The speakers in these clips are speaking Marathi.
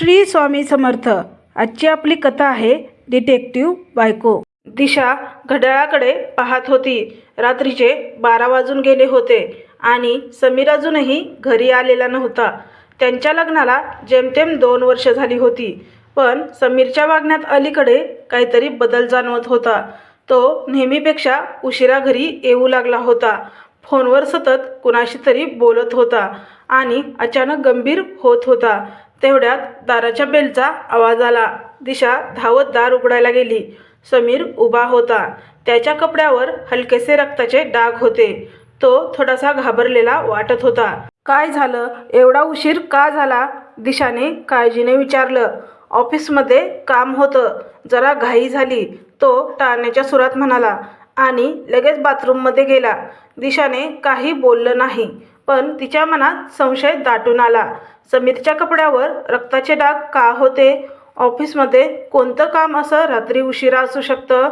श्री स्वामी समर्थ. आजची आपली कथा आहे डिटेक्टिव्ह बायको. दिशा घड्याळाकडे पाहत होती. रात्रीचे बारा वाजून गेले होते आणि समीर अजूनही घरी आलेला नव्हता. त्यांच्या लग्नाला जेमतेम दोन वर्ष झाली होती. पण समीरच्या वागण्यात अलीकडे काहीतरी बदल जाणवत होता. तो नेहमीपेक्षा उशिरा घरी येऊ लागला होता. फोनवर सतत कुणाशी तरी बोलत होता आणि अचानक गंभीर होत होता. तेवढ्यात दाराच्या बेलचा आवाज आला. दिशा धावत दार उघडायला गेली. समीर उभा होता. त्याच्या कपड्यावर हलकेसे रक्ताचे डाग होते. तो थोडासा घाबरलेला वाटत होता. काय झालं? एवढा उशीर का झाला? दिशाने काळजीने विचारलं. ऑफिसमध्ये काम होतं. जरा घाई झाली. तो टाळण्याच्या सुरात म्हणाला. आणि लगेच बाथरूममध्ये गेला. दिशाने काही बोललं नाही. पण तिच्या मनात संशय दाटून आला. समीरच्या कपड्यावर रक्ताचे डाग का होते? ऑफिसमध्ये कोणतं काम असं रात्री उशिरा असू शकतं?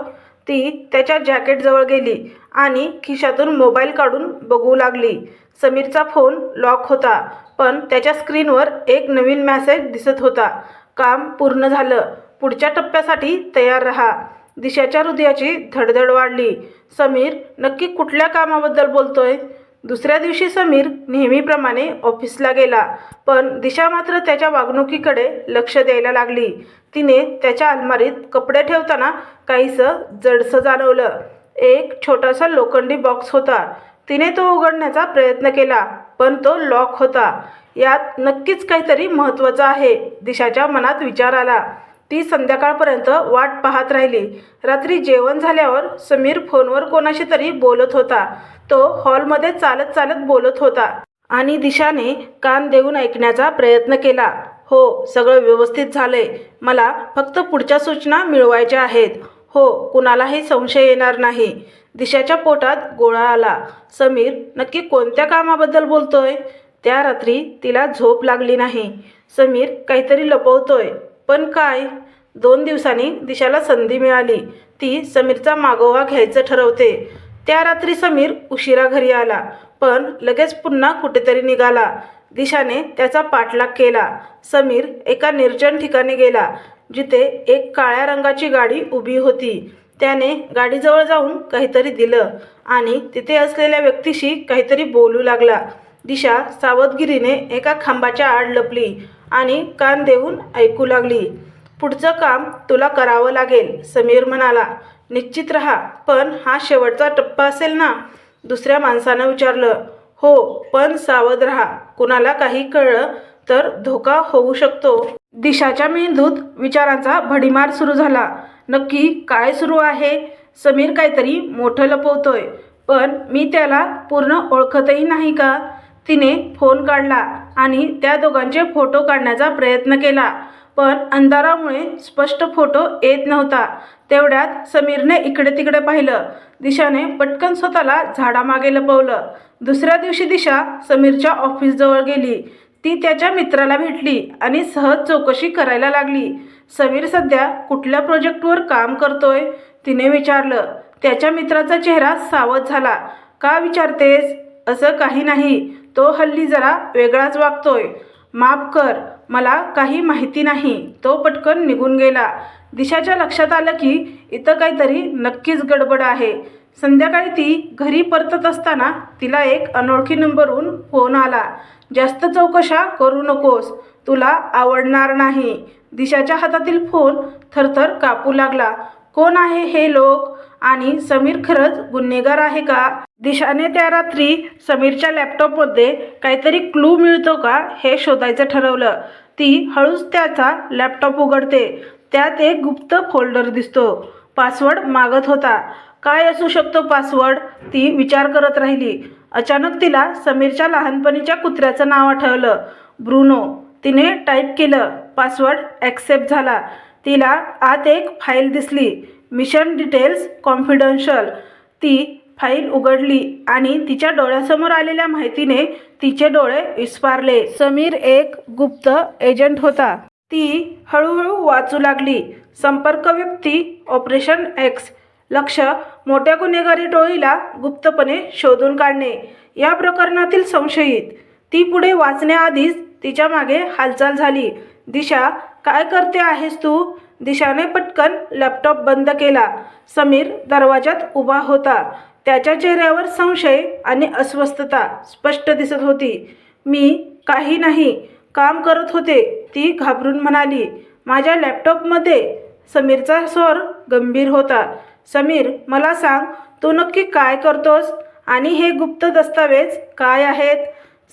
ती त्याच्या जॅकेटजवळ गेली आणि खिशातून मोबाईल काढून बघू लागली. समीरचा फोन लॉक होता पण त्याच्या स्क्रीनवर एक नवीन मॅसेज दिसत होता. काम पूर्ण झालं. पुढच्या टप्प्यासाठी तयार राहा. दिशाच्या हृदयाची धडधड वाढली. समीर नक्की कुठल्या कामाबद्दल बोलतोय? दुसऱ्या दिवशी समीर नेहमीप्रमाणे ऑफिसला गेला पण दिशा मात्र त्याच्या वागणुकीकडे लक्ष द्यायला लागली. तिने त्याच्या अलमारीत कपडे ठेवताना काहीसं जडसं जाणवलं. एक छोटासा लोखंडी बॉक्स होता. तिने तो उघडण्याचा प्रयत्न केला पण तो लॉक होता. यात नक्कीच काहीतरी महत्त्वाचं आहे दिशाच्या मनात विचार आला. ती संध्याकाळपर्यंत वाट पाहत राहिली. रात्री जेवण झाल्यावर समीर फोनवर कोणाशी तरी बोलत होता. तो हॉलमध्ये चालत चालत बोलत होता आणि दिशाने कान देऊन ऐकण्याचा प्रयत्न केला. हो सगळं व्यवस्थित झालंय. मला फक्त पुढच्या सूचना मिळवायच्या आहेत. हो कुणालाही संशय येणार नाही. दिशाच्या पोटात गोळा आला. समीर नक्की कोणत्या कामाबद्दल बोलतोय? त्या रात्री तिला झोप लागली नाही. समीर काहीतरी लपवतोय. पण काय? दोन दिवसांनी दिशाला संधी मिळाली. ती समीरचा मागोवा घ्यायचं ठरवते. त्या रात्री समीर उशिरा घरी आला पण लगेच पुन्हा कुठेतरी निघाला. दिशाने त्याचा पाठलाग केला. समीर एका निर्जन ठिकाणी गेला जिथे एक काळ्या रंगाची गाडी उभी होती. त्याने गाडीजवळ जाऊन काहीतरी दिलं आणि तिथे असलेल्या व्यक्तीशी काहीतरी बोलू लागला. दिशा सावधगिरीने एका खांबाच्या आड लपली आणि कान देऊन ऐकू लागली. पुढचं काम तुला करावं लागेल समीर म्हणाला. निश्चित राहा पण हा शेवटचा टप्पा असेल ना? दुसऱ्या माणसानं विचारलं. हो पण सावध राहा कुणाला काही कळलं तर धोका होऊ शकतो. दिशाच्या मेंदूत विचारांचा भडीमार सुरू झाला. नक्की काय सुरू आहे? समीर काहीतरी मोठं लपवतोय. पण मी त्याला पूर्ण ओळखतही नाही का? तिने फोन काढला आणि त्या दोघांचे फोटो काढण्याचा प्रयत्न केला. पण अंधारामुळे स्पष्ट फोटो येत नव्हता. तेवढ्यात समीरने इकडे तिकडे पाहिलं. दिशाने पटकन स्वतःला झाडामागे लपवलं. दुसऱ्या दिवशी दिशा समीरच्या ऑफिसजवळ गेली. ती त्याच्या मित्राला भेटली आणि सहज चौकशी करायला लागली. समीर सध्या कुठल्या प्रोजेक्टवर काम करतोय? तिने विचारलं. त्याच्या मित्राचा चेहरा सावध झाला. का विचारतेस? असं काही नाही. तो हल्ली जरा वेगळाच वागतोय. माफ कर मला काही माहिती नाही. तो पटकन निघून गेला. दिशाच्या लक्षात आलं की इथं काहीतरी नक्कीच गडबड आहे. संध्याकाळी ती घरी परतत असताना तिला एक अनोळखी नंबरहून फोन आला. जास्त चौकशा करू नकोस. तुला आवडणार नाही. दिशाच्या हातातील फोन थरथर कापू लागला. कोण आहे हे लोक? आणि समीर खरंच गुन्हेगार आहे का? दिशाने त्या रात्री समीरच्या लॅपटॉपमध्ये काहीतरी क्लू मिळतो का हे शोधायचं ठरवलं. ती हळूच त्याचा लॅपटॉप उघडते. त्यात एक गुप्त फोल्डर दिसतो. पासवर्ड मागत होता. काय असू शकतो पासवर्ड ती विचार करत राहिली. अचानक तिला समीरच्या लहानपणीच्या कुत्र्याचं नाव आठवलं. ब्रुनो तिने टाईप केलं. पासवर्ड ॲक्सेप्ट झाला. तिला आत एक फाईल दिसली. Mission details confidential. ती फाईल उघडली आणि तिच्या डोळ्यासमोर आलेल्या माहितीने तिचे डोळे विस्फारले समीर एक गुप्त एजंट होता. ती हळूहळू वाचू लागली. संपर्क व्यक्ती ऑपरेशन एक्स. लक्ष मोठ्या गुन्हेगारी टोळीला गुप्तपणे शोधून काढणे. या प्रकरणातील संशयित. ती पुढे वाचण्याआधीच तिच्यामागे हालचाल झाली. दिशा काय करते आहेस तू? दिशाने पटकन लॅपटॉप बंद केला. समीर दरवाजात उभा होता. त्याच्या चेहऱ्यावर संशय आणि अस्वस्थता स्पष्ट दिसत होती. मी काही नाही. काम करत होते ती घाबरून म्हणाली. माझ्या लॅपटॉपमध्ये समीरचा स्वर गंभीर होता. समीर मला सांग तू नक्की काय करतोस आणि हे गुप्त दस्तावेज काय आहेत?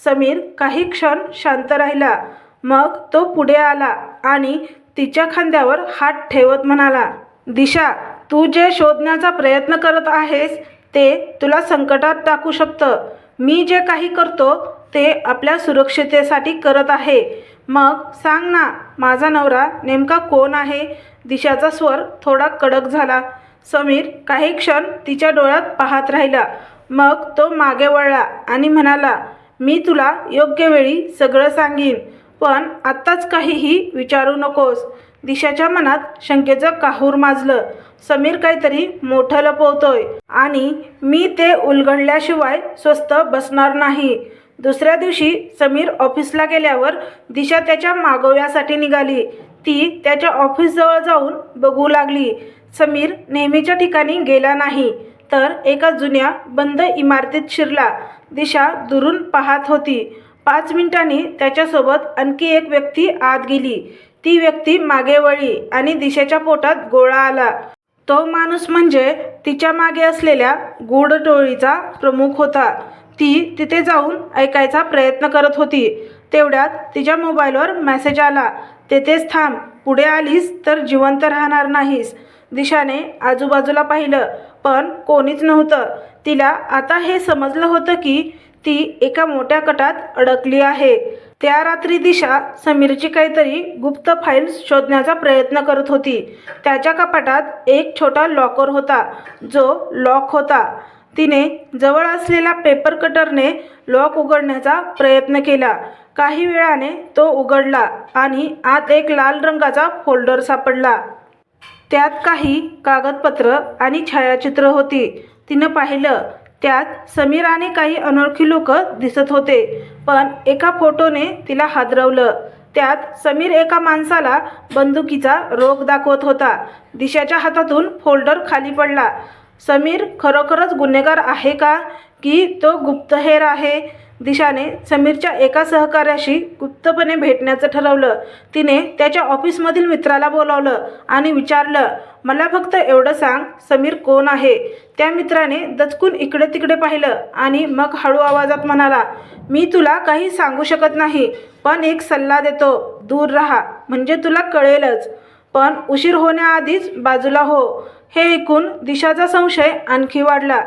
समीर काही क्षण शांत राहिला. मग तो पुढे आला आणि तिच्या खांद्यावर हात ठेवत म्हणाला दिशा तू जे शोधण्याचा प्रयत्न करत आहेस ते तुला संकटात टाकू शकतं. मी जे काही करतो ते आपल्या सुरक्षितेसाठी करत आहे. मग सांग ना माझा नवरा नेमका कोण आहे दिशाचा स्वर थोडा कडक झाला. समीर काही क्षण तिच्या डोळ्यात पाहत राहिला. मग तो मागे वळला आणि म्हणाला मी तुला योग्य वेळी सगळं सांगीन. पण आत्ताच काहीही विचारू नकोस. दिशाच्या मनात शंकेचं काहूर माजलं. समीर काहीतरी मोठं लपवतोय. आणि मी ते उलगडल्याशिवाय स्वस्त बसणार नाही. दुसऱ्या दिवशी समीर ऑफिसला गेल्यावर दिशा त्याच्या मागोव्यासाठी निघाली. ती त्याच्या ऑफिसजवळ जाऊन बघू लागली. समीर नेहमीच्या ठिकाणी गेला नाही तर एका जुन्या बंद इमारतीत शिरला. दिशा दुरून पाहत होती. पाच मिनिटांनी त्याच्यासोबत आणखी एक व्यक्ती आत गेली. ती व्यक्ती मागे वळली आणि दिशेच्या पोटात गोळा आला. तो माणूस म्हणजे तिच्यामागे असलेल्या गूढ टोळीचा प्रमुख होता. ती तिथे जाऊन ऐकायचा प्रयत्न करत होती. तेवढ्यात तिच्या मोबाईलवर मेसेज आला. तेथेच थांब. पुढे आलीस तर जिवंत राहणार नाहीस. दिशाने आजूबाजूला पाहिलं पण कोणीच नव्हतं. तिला आता हे समजलं होतं की ती एका मोठ्या कटात अडकली आहे. त्या रात्री दिशा समीरची काहीतरी गुप्त फाईल्स शोधण्याचा प्रयत्न करत होती. त्याच्या कपाटात एक छोटा लॉकर होता जो लॉक होता. तिने जवळ असलेल्या पेपर कटरने लॉक उघडण्याचा प्रयत्न केला. काही वेळाने तो उघडला आणि आत एक लाल रंगाचा फोल्डर सापडला. त्यात काही कागदपत्र आणि छायाचित्र होती. तिनं पाहिलं त्यात समीर आणि काही अनोळखी लोक दिसत होते. पण एका फोटोने तिला हादरवलं. त्यात समीर एका माणसाला बंदुकीचा रोग दाखवत होता. दिशाच्या हातातून फोल्डर खाली पडला. समीर खरोखरच गुन्हेगार आहे का? की तो गुप्तहेर आहे? दिशाने समीरच्या एका सहकार्याशी गुप्तपणे भेटण्याचं ठरवलं. तिने त्याच्या ऑफिसमधील मित्राला बोलावलं आणि विचारलं मला फक्त एवढं सांग समीर कोण आहे? त्या मित्राने दचकून इकडे तिकडे पाहिलं आणि मग हळू आवाजात म्हणाला मी तुला काही सांगू शकत नाही पण एक सल्ला देतो. दूर राहा म्हणजे तुला कळेलच. पण उशीर होण्याआधीच बाजूला हो. हे ऐकून दिशाचा संशय आणखी वाढला.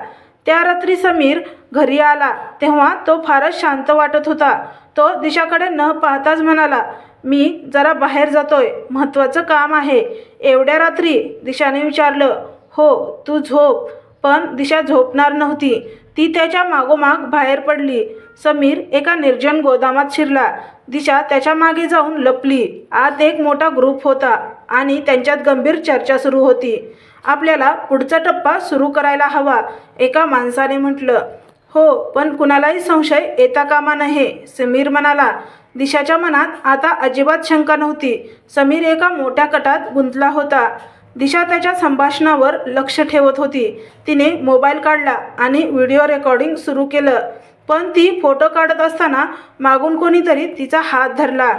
त्या रात्री समीर घरी आला. तेव्हा तो फारच शांत वाटत होता. तो दिशाकडे न पाहताच म्हणाला मी जरा बाहेर जातोय. महत्त्वाचं काम आहे. एवढ्या रात्री दिशाने विचारलं हो तू झोप. पण दिशा झोपणार नव्हती. ती त्याच्या मागोमाग बाहेर पडली. समीर एका निर्जन गोदामात शिरला. दिशा त्याच्यामागे जाऊन लपली. आत एक मोठा ग्रुप होता आणि त्यांच्यात गंभीर चर्चा सुरू होती. आपल्याला पुढचा टप्पा सुरू करायला हवा. एका माणसाने म्हटलं हो पण कुणालाही संशय येता कामा नये समीर म्हणाला. दिशाच्या मनात आता अजिबात शंका नव्हती. समीर एका मोठ्या कटात गुंतला होता. दिशा त्याच्या संभाषणावर लक्ष ठेवत होती. तिने मोबाईल काढला आणि व्हिडिओ रेकॉर्डिंग सुरू केलं. पण ती फोटो काढत असताना मागून कोणीतरी तिचा हात धरला.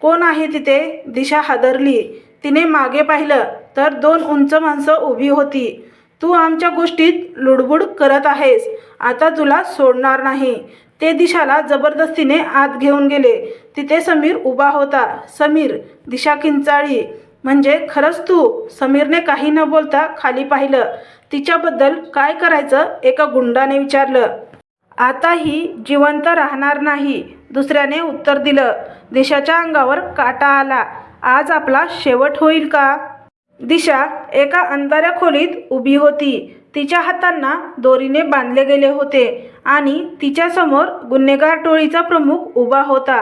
कोण आहे तिथे? दिशा हादरली. तिने मागे पाहिलं. तर दोन उंच माणसं उभी होती. तू आमच्या गोष्टीत लुडबुड करत आहेस. आता तुला सोडणार नाही. ते दिशाला जबरदस्तीने आत घेऊन गेले. तिथे समीर उभा होता. समीर दिशा किंचाळी. म्हणजे खरंच तू? समीरने काही न बोलता खाली पाहिलं. तिच्याबद्दल काय करायचं एका गुंडाने विचारलं. आताही जिवंत राहणार नाही. दुसऱ्याने उत्तर दिलं. दिशाच्या अंगावर काटा आला. आज आपला शेवट होईल का? दिशा एका अंधाऱ्या खोलीत उभी होती. तिच्या हातांना दोरीने बांधले गेले होते आणि तिच्यासमोर गुन्हेगार टोळीचा प्रमुख उभा होता.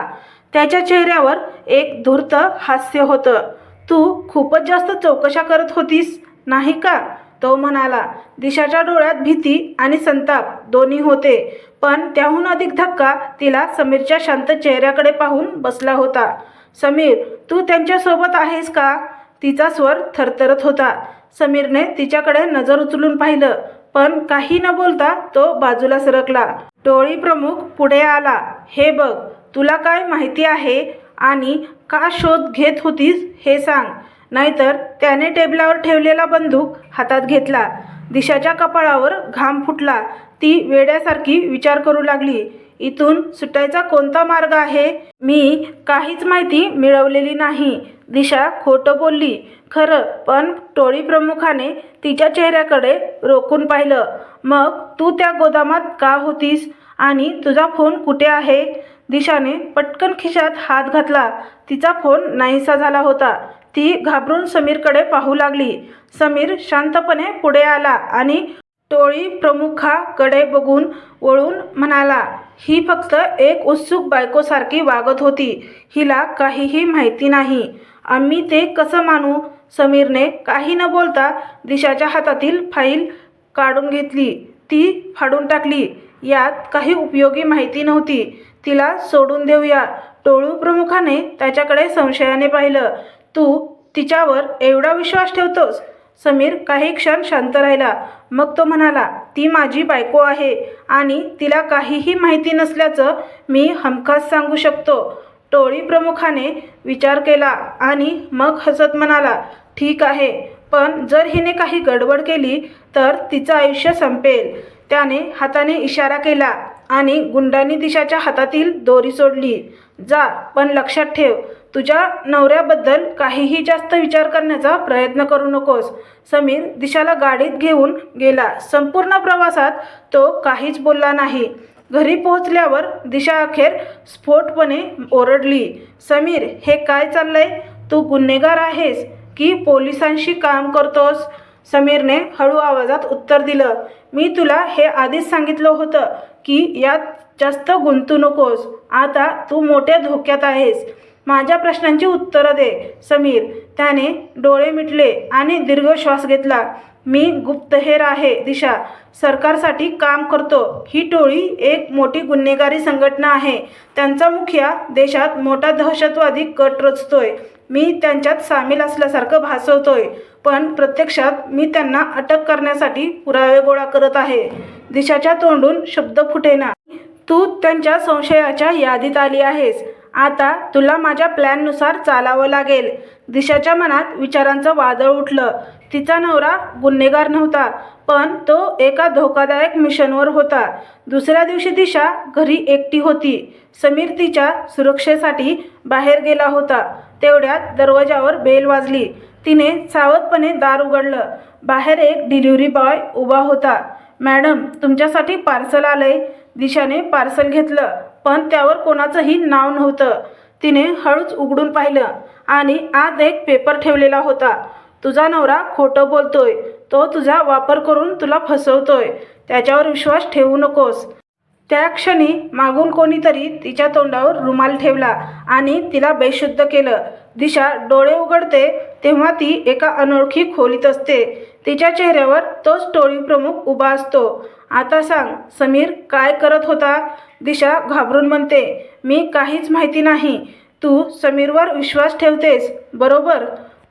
त्याच्या चेहऱ्यावर एक धूर्त हास्य होतं. तू खूपच जास्त चौकशा करत होतीस नाही का? तो म्हणाला. दिशाच्या डोळ्यात भीती आणि संताप दोन्ही होते पण त्याहून अधिक धक्का तिला समीरच्या शांत चेहऱ्याकडे पाहून बसला होता. समीर तू त्यांच्यासोबत आहेस का? तिचा स्वर थरथरत होता. समीरने तिच्याकडे नजर उचलून पाहिलं पण काही न बोलता तो बाजूला सरकला. टोळी प्रमुख पुढे आला हे बघ तुला काय माहिती आहे आणि का शोध घेत होतीस हे सांग. नाहीतर त्याने टेबलावर ठेवलेला बंदूक हातात घेतला. दिशाच्या कपाळावर घाम फुटला. ती वेड्यासारखी विचार करू लागली. इथून सुटायचा कोणता मार्ग आहे? मी काहीच माहिती मिळवलेली नाही. दिशा खोटं बोलली. खरं पण टोळी प्रमुखाने तिच्या चेहऱ्याकडे रोखून पाहिलं. मग तू त्या गोदामात का होतीस? आणि तुझा फोन कुठे आहे? दिशाने पटकन खिशात हात घातला. तिचा फोन नाहीसा झाला होता. ती घाबरून समीरकडे पाहू लागली. समीर शांतपणे पुढे आला आणि टोळी प्रमुखाकडे बघून वळून म्हणाला ही फक्त एक उत्सुक बायकोसारखी वागत होती. हिला काहीही माहिती नाही. आम्ही ते कसं मानू? समीरने काही न बोलता दिशाच्या हातातील फाईल काढून घेतली. ती फाडून टाकली. यात काही उपयोगी माहिती नव्हती. तिला सोडून देऊया. टोळू प्रमुखाने त्याच्याकडे संशयाने पाहिलं. तू तिच्यावर एवढा विश्वास ठेवतोस? समीर काही क्षण शांत राहिला. मग तो म्हणाला ती माझी बायको आहे आणि तिला काहीही माहिती नसल्याचं मी हमखास सांगू शकतो. टोळी प्रमुखाने विचार केला आणि मग हसत म्हणाला ठीक आहे पण जर हिने काही गडबड केली तर तिचं आयुष्य संपेल. त्याने हाताने इशारा केला आणि गुंडांनी दिशाच्या हातातील दोरी सोडली. जा पण लक्षात ठेव तुझ्या नवऱ्याबद्दल काहीही जास्त विचार करण्याचा प्रयत्न करू नकोस. समीर दिशाला गाडीत घेऊन गेला. संपूर्ण प्रवासात तो काहीच बोलला नाही. घरी पोहोचल्यावर दिशा अखेर स्फोटपणे ओरडली समीर हे काय चाललंय? तू गुन्हेगार आहेस की पोलिसांशी काम करतोस? समीरने हळू आवाजात उत्तर दिलं मी तुला हे आधीच सांगितलं होतं की यात जास्त गुंतू नकोस. आता तू मोठ्या धोक्यात आहेस. माझ्या प्रश्नांची उत्तरं दे समीर. त्याने डोळे मिटले आणि दीर्घ श्वास घेतला. मी गुप्तहेर आहे दिशा. सरकारसाठी काम करतो. ही टोळी एक मोठी गुन्हेगारी संघटना आहे. त्यांचा मुखिया देशात मोठा दहशतवादी कट रचतोय. मी त्यांच्यात सामील असल्यासारखं भासवतोय. पण प्रत्यक्षात मी त्यांना अटक करण्यासाठी पुरावे गोळा करत आहे. दिशाच्या तोंडून शब्द फुटेना. तू त्यांच्या संशयाच्या यादीत आली आहेस. आता तुला माझ्या प्लॅननुसार चालावं लागेल. दिशाच्या मनात विचारांचं वादळ उठलं. तिचा नवरा गुन्हेगार नव्हता पण तो एका धोकादायक मिशनवर होता. दुसऱ्या दिवशी दिशा घरी एकटी होती. समीर तिच्या सुरक्षेसाठी बाहेर गेला होता. तेवढ्यात दरवाजावर बेल वाजली. तिने सावधपणे दार उघडलं. बाहेर एक डिलिव्हरी बॉय उभा होता. मॅडम तुमच्यासाठी पार्सल आलंय. दिशाने पार्सल घेतलं. पण त्यावर कोणाचंही नाव नव्हतं. तिने हळूच उघडून पाहिलं आणि आत एक पेपर ठेवलेला होता. तुझा नवरा खोटं बोलतोय. तो तुझा वापर करून तुला फसवतोय. त्याच्यावर विश्वास ठेवू नकोस. त्या क्षणी मागून कोणीतरी तिच्या तोंडावर रुमाल ठेवला आणि तिला बेशुद्ध केलं. दिशा डोळे उघडते तेव्हा ती एका अनोळखी खोलीत असते. तिच्या चेहऱ्यावर तोच टोळी प्रमुख उभा असतो. आता सांग समीर काय करत होता? दिशा घाबरून म्हणते मी काहीच माहिती नाही. तू समीरवर विश्वास ठेवतेस बरोबर?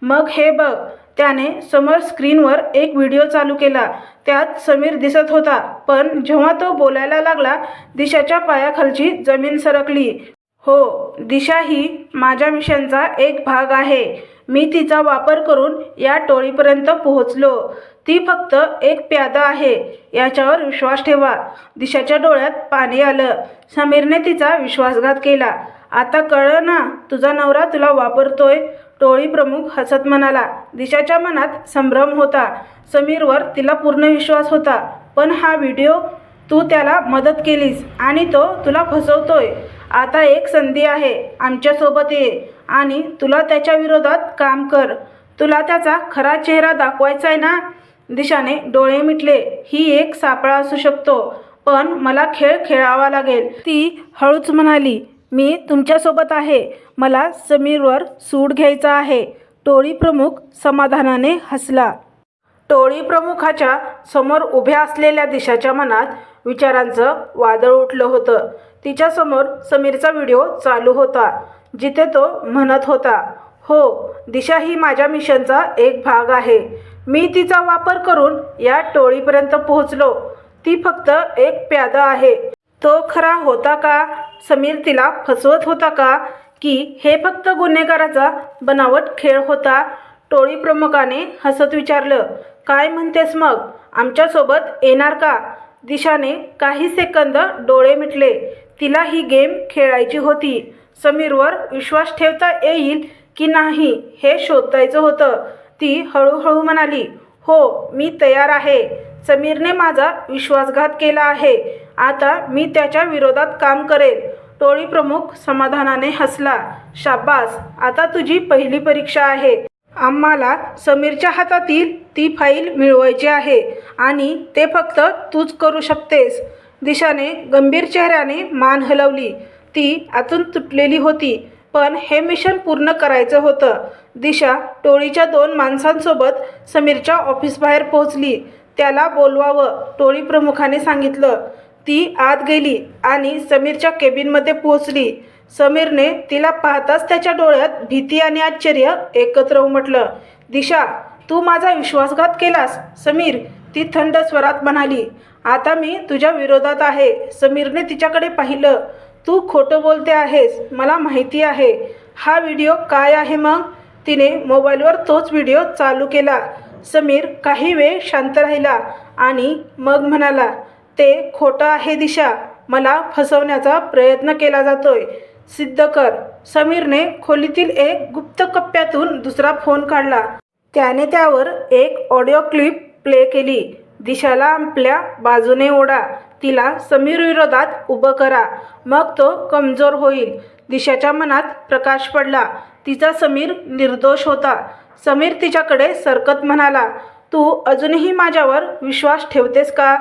मग हे बघ. त्याने समोर स्क्रीनवर एक व्हिडिओ चालू केला. त्यात समीर दिसत होता पण जेव्हा तो बोलायला लागला दिशाच्या पायाखालची जमीन सरकली. हो दिशा ही माझ्या मिशनचा एक भाग आहे. मी तिचा वापर करून या टोळीपर्यंत पोहोचलो. ती फक्त एक प्यादा आहे. याच्यावर विश्वास ठेवा. दिशाच्या डोळ्यात पाणी आलं. समीरने तिचा विश्वासघात केला. आता कळलं ना तुझा नवरा तुला वापरतोय? टोळी प्रमुख हसत म्हणाला. दिशाच्या मनात संभ्रम होता. समीरवर तिला पूर्ण विश्वास होता. पण हा व्हिडिओ तू त्याला मदत केलीस आणि तो तुला फसवतोय. आता एक संधी आहे. आमच्यासोबत ये आणि तुला त्याच्या विरोधात काम कर. तुला त्याचा खरा चेहरा दाखवायचा आहे ना? दिशाने डोळे मिटले. ही एक सापळा असू शकतो पण मला खेळ खेळावा लागेल. ती हळूच म्हणाली मी तुमच्यासोबत आहे. मला समीरवर सूड घ्यायचा आहे. टोळी प्रमुख समाधानाने हसला. टोळी प्रमुखाच्या समोर उभ्या असलेल्या दिशाच्या मनात विचारांचं वादळ उठलं होतं. तिच्यासमोर समीरचा व्हिडिओ चालू होता जिथे तो म्हणत होता हो दिशा ही माझ्या मिशनचा एक भाग आहे. मी तिचा वापर करून या टोळीपर्यंत पोहोचलो. ती फक्त एक प्यादा आहे. तो खरा होता का? समीर तिला फसवत होता का? की हे फक्त गुन्हेगाराचा बनावट खेळ होता? टोळी प्रमुखाने हसत विचारलं काय म्हणतेस मग? आमच्यासोबत येणार का? दिशाने काही सेकंद डोळे मिटले. तिला ही गेम खेळायची होती. समीरवर विश्वास ठेवता येईल की नाही हे शोधायचं होतं. ती हळूहळू म्हणाली हो मी तयार आहे. समीरने माझा विश्वासघात केला आहे. आता मी त्याच्या विरोधात काम करेल. टोळी प्रमुख समाधानाने हसला शाबास आता तुझी पहिली परीक्षा आहे. आम्हाला समीरच्या हातातील ती फाईल मिळवायची आहे आणि ते फक्त तूच करू शकतेस. दिशाने गंभीर चेहऱ्याने मान हलवली. ती आतून तुटलेली होती. पण हे मिशन पूर्ण करायचं होतं. दिशा टोळीच्या दोन माणसांसोबत समीरच्या ऑफिसबाहेर पोहोचली. त्याला बोलवावं टोळी प्रमुखाने सांगितलं. ती आत गेली आणि समीरच्या केबिनमध्ये पोहोचली. समीरने तिला पाहताच त्याच्या डोळ्यात भीती आणि आश्चर्य एकत्र उमटलं. दिशा तू माझा विश्वासघात केलास? समीर ती थंड स्वरात म्हणाली. आता मी तुझ्या विरोधात आहे. समीरने तिच्याकडे पाहिलं. तू खोटं बोलते आहेस मला माहिती आहे. हा व्हिडिओ काय आहे मग? तिने मोबाईलवर तोच व्हिडिओ चालू केला. समीर काही वेळ शांत राहिला आणि मग म्हणाला ते खोटं आहे दिशा मला फसवण्याचा प्रयत्न केला जातोय. सिद्ध कर. समीरने खोलीतील एक गुप्त कप्प्यातून दुसरा फोन काढला. त्याने त्यावर एक ऑडिओ क्लिप प्ले केली. दिशाला आपल्या बाजूने ओढा. तिला समीर विरोधात उभं करा. मग तो कमजोर होईल. दिशाच्या मनात प्रकाश पडला. तिचा समीर निर्दोष होता. समीर तिच्याकडे सरकत म्हणाला तू अजूनही माझ्यावर विश्वास ठेवतेस का?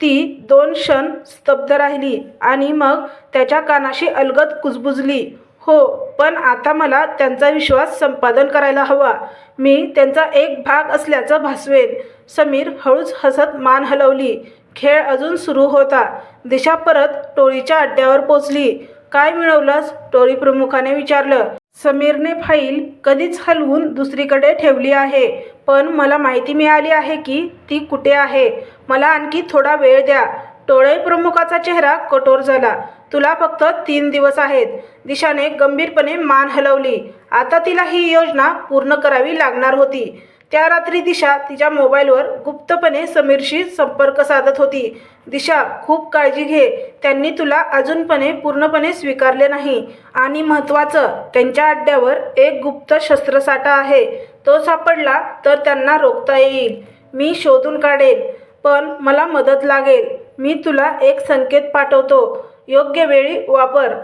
ती दोन क्षण स्तब्ध राहिली आणि मग त्याच्या कानाशी अलगद कुजबुजली. हो पण आता मला त्यांचा विश्वास संपादन करायला हवा. मी त्यांचा एक भाग असल्याचं भासवेन. समीर हळूच हसत मान हलवली. खेळ अजून सुरू होता. दिशा परत टोळीच्या अड्ड्यावर पोचली. काय मिळवलंस? टोळी प्रमुखाने विचारलं. समीरने फाईल कधीच हलवून दुसरीकडे ठेवली आहे. पण मला माहिती मिळाली आहे की ती कुठे आहे? मला आणखी थोडा वेळ द्या. टोळे प्रमुखाचा चेहरा कठोर झाला. तुला फक्त तीन दिवस आहेत. दिशाने गंभीरपणे मान हलवली. आता तिला ही योजना पूर्ण करावी लागणार होती. त्या रात्री दिशा तिच्या मोबाईलवर गुप्तपणे समीरशी संपर्क साधत होती. दिशा खूप काळजी घे. त्यांनी तुला अजूनपणे पूर्णपणे स्वीकारले नाही. आणि महत्त्वाचं त्यांच्या अड्ड्यावर एक गुप्त शस्त्रसाठा आहे. तो सापडला तर त्यांना रोखता येईल. मी शोधून काढेन पण मला मदत लागेल. मी तुला एक संकेत पाठवतो. योग्य वेळी वापर.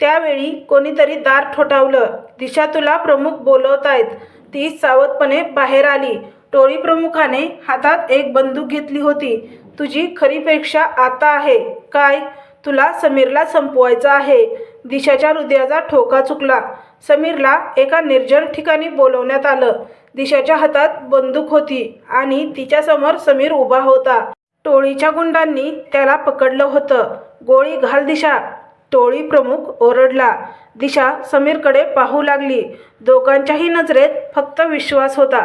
त्यावेळी कोणीतरी दार ठोठावलं. दिशा तुला प्रमुख बोलवत आहेत ती सावधपणे बाहेर आली. टोळी प्रमुखाने हातात एक बंदूक घेतली होती. तुझी खरी परीक्षा आता आहे. काय? तुला समीरला संपवायचं आहे. दिशाच्या हृदयाचा ठोका चुकला. समीरला एका निर्जन ठिकाणी बोलवण्यात आलं. दिशाच्या हातात बंदूक होती आणि तिच्यासमोर समीर उभा होता. टोळीच्या गुंडांनी त्याला पकडलं होतं. गोळी घाल दिशा. टोळी प्रमुख ओरडला. दिशा समीरकडे पाहू लागली. दोघांच्याही नजरेत फक्त विश्वास होता.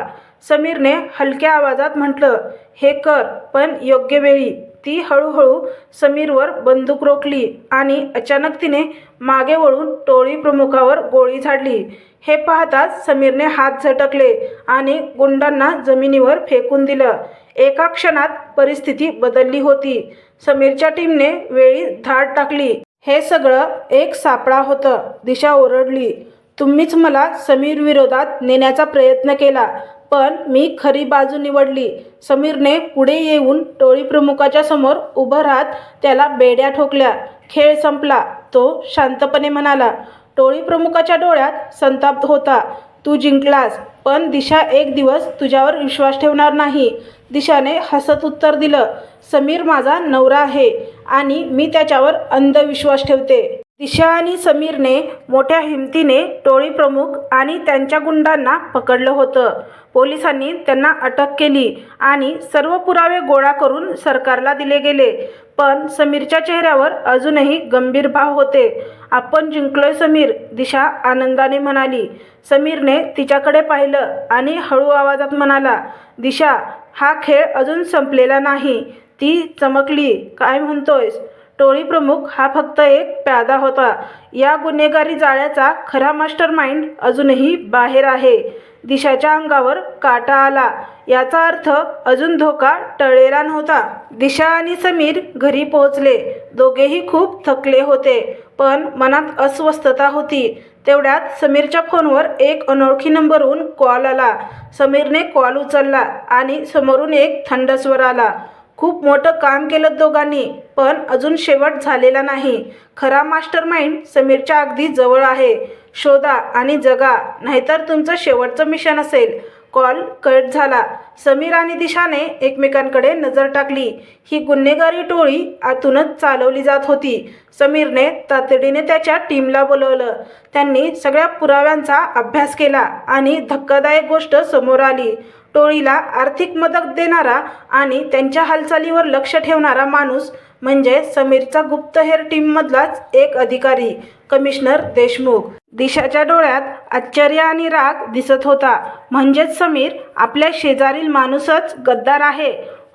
समीरने हलक्या आवाजात म्हटलं हे कर पण योग्य वेळी. ती हळूहळू समीरवर बंदूक रोखली आणि अचानक तिने मागे वळून टोळी प्रमुखावर गोळी झाडली. हे पाहताच समीरने हात झटकले आणि गुंडांना जमिनीवर फेकून दिलं. एका क्षणात परिस्थिती बदलली होती. समीरच्या टीमने वेळी धाड टाकली. हे सगळं एक सापळा होतं. दिशा ओरडली. तुम्हीच मला समीर विरोधात नेण्याचा प्रयत्न केला पण मी खरी बाजू निवडली. समीरने पुढे येऊन टोळी प्रमुखाच्या समोर उभं राहत त्याला बेड्या ठोकल्या. खेळ संपला. तो शांतपणे म्हणाला टोळी प्रमुखाच्या डोळ्यात संताप होता. तू जिंकलास पण दिशा एक दिवस तुझ्यावर विश्वास ठेवणार नाही. दिशाने हसत उत्तर दिलं समीर माझा नवरा आहे आणि मी त्याच्यावर अंधविश्वास ठेवते. दिशा आणि समीरने मोठ्या हिमतीने टोळी प्रमुख आणि त्यांच्या गुंडांना पकडलं होतं. पोलिसांनी त्यांना अटक केली आणि सर्व पुरावे गोळा करून सरकारला दिले गेले. पण समीरच्या चेहऱ्यावर अजूनही गंभीर भाव होते. आपण जिंकलोय समीर दिशा आनंदाने म्हणाली. समीरने तिच्याकडे पाहिलं आणि हळू आवाजात म्हणाला दिशा हा खेळ अजून संपलेला नाही. ती चमकली. काय म्हणतोयस? टोळी प्रमुख हा फक्त एक प्यादा होता. या गुन्हेगारी जाळ्याचा खरा मास्टर माइंड अजूनही बाहेर आहे. दिशाच्या अंगावर काटा आला. याचा अर्थ अजून धोका टळलेला नव्हता. दिशा आणि समीर घरी पोहोचले. दोघेही खूप थकले होते पण मनात अस्वस्थता होती. तेवढ्यात समीरच्या फोनवर एक अनोळखी नंबरहून कॉल आला. समीरने कॉल उचलला आणि समोरून एक थंड स्वर आला. खूप मोठं काम केलं दोघांनी पण अजून शेवट झालेला नाही. खरा मास्टर माइंड समीरच्या अगदी जवळ आहे. शोधा आणि जगा नाहीतर तुमचं शेवटचं मिशन असेल. कॉल कट झाला. समीर आणि दिशाने एकमेकांकडे नजर टाकली. ही गुन्हेगारी टोळी आतूनच चालवली जात होती. समीरने तातडीने त्याच्या टीमला बोलवलं. त्यांनी सगळ्या पुराव्यांचा अभ्यास केला आणि धक्कादायक गोष्ट समोर आली. टोळीला आर्थिक मदत देणारा आणि त्यांच्या हालचालीवर लक्ष ठेवणारा माणूस म्हणजे समीरचा गुप्तहेर टीममधलाच एक अधिकारी कमिशनर देशमुख. दिशाच्या डोळ्यात आश्चर्य आणि राग दिसत होता. म्हणजेच समीर आपल्या शेजारील माणूसच गद्दार आहे.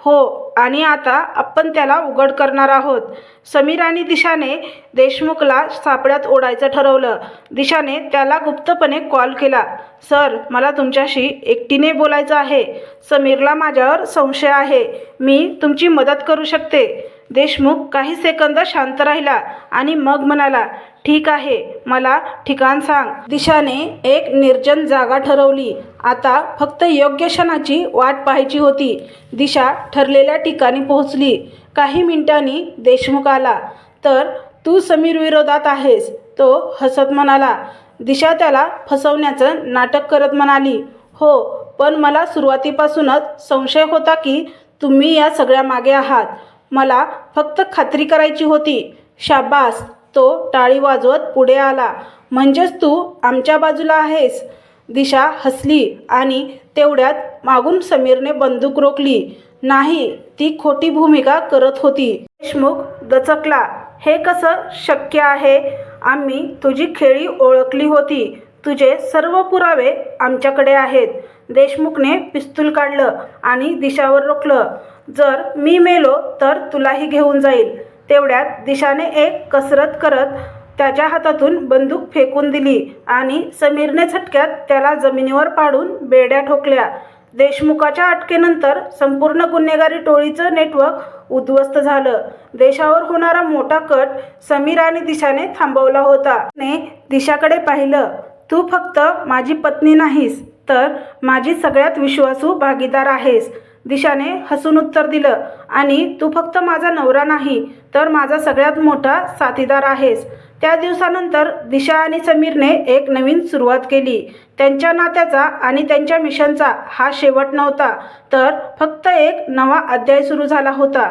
हो आणि आता आपण त्याला उघड करणार आहोत. समीर आणि दिशाने देशमुखला सापड्यात ओढायचं ठरवलं. दिशाने त्याला गुप्तपणे कॉल केला सर मला तुमच्याशी एकटीने बोलायचं आहे. समीरला माझ्यावर संशय आहे. मी तुमची मदत करू शकते. देशमुख काही सेकंद शांत राहिला आणि मग म्हणाला ठीक आहे मला ठिकाण सांग. दिशाने एक निर्जन जागा ठरवली. आता फक्त योग्य क्षणाची वाट पाहायची होती. दिशा ठरलेल्या ठिकाणी पोहोचली. काही मिनिटांनी देशमुख आला. तर तू समीर विरोधात आहेस तो हसत म्हणाला. दिशा त्याला फसवण्याचं नाटक करत म्हणाली. हो पण मला सुरुवातीपासूनच संशय होता की तुम्ही या सगळ्या मागे आहात. मला फक्त खात्री करायची होती. शाबास तो टाळी वाजवत पुढे आला. म्हणजेच तू आमच्या बाजूला आहेस. दिशा हसली आणि तेवढ्यात मागून समीरने बंदूक रोखली. नाही ती खोटी भूमिका करत होती. देशमुख दचकला. हे कसं शक्य आहे? आम्ही तुझी खेळी ओळखली होती. तुझे सर्व पुरावे आमच्याकडे आहेत. देशमुखने पिस्तूल काढलं आणि दिशावर रोखलं. जर मी मेलो तर तुलाही घेऊन जाईल. तेवढ्यात दिशाने एक कसरत करत त्याच्या हातातून बंदूक फेकून दिली आणि समीरने झटक्यात त्याला जमिनीवर पाडून बेड्या ठोकल्या. देशमुखाच्या अटकेनंतर संपूर्ण गुन्हेगारी टोळीचं नेटवर्क उद्ध्वस्त झालं. देशावर होणारा मोठा कट समीर आणि दिशाने थांबवला होता. ने दिशाकडे पाहिलं. तू फक्त माझी पत्नी नाहीस. तर माझी सगळ्यात विश्वासू भागीदार आहेस. दिशाने हसून उत्तर दिलं आणि तू फक्त माझा नवरा नाही तर माझा सगळ्यात मोठा साथीदार आहेस. त्या दिवसानंतर दिशा आणि समीरने एक नवीन सुरुवात केली. त्यांच्या नात्याचा आणि त्यांच्या मिशनचा हा शेवट नव्हता तर फक्त एक नवा अध्याय सुरू झाला होता.